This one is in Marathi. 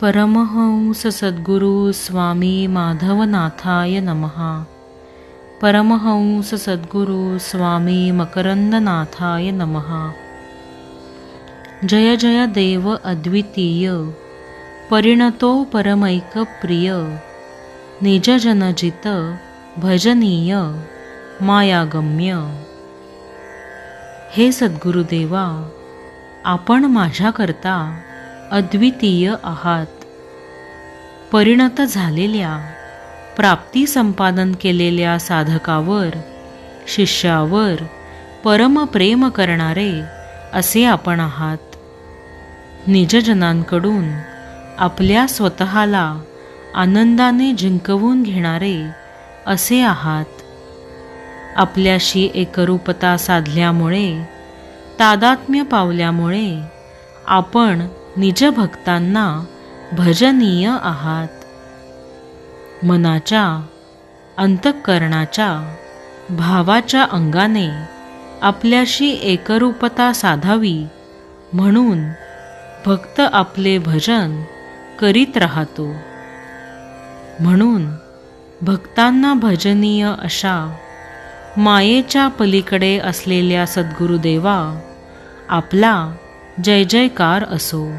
परमहंस सद्गुरु स्वामी माधवनाथाय नमः. परमहंस सद्गुरू स्वामी मकरंदनाथाय नमः. जय जय देव अद्वितीय परिणतो परमैकप्रिय निजजनजित भजनीय मायागम्य. हे सद्गुरुदेवा आपण माझ्याकरता अद्वितीय आहात. परिणत झालेल्या प्राप्ती संपादन केलेल्या साधकावर शिष्यावर परमप्रेम करणारे असे आपण आहात. निजजनांकडून आपल्या स्वतःला आनंदाने जिंकवून घेणारे असे आहात. आपल्याशी एकरूपता साधल्यामुळे तादात्म्य पावल्यामुळे आपण निजभक्तांना भजनीय आहात. मनाच्या अंतःकरणाच्या भावाच्या अंगाने आपल्याशी एकरूपता साधावी म्हणून भक्त आपले भजन करीत राहतो. म्हणून भक्तांना भजनीय अशा मायेच्या पलीकडे असलेल्या सद्गुरुदेवा आपला जय जयकार असो.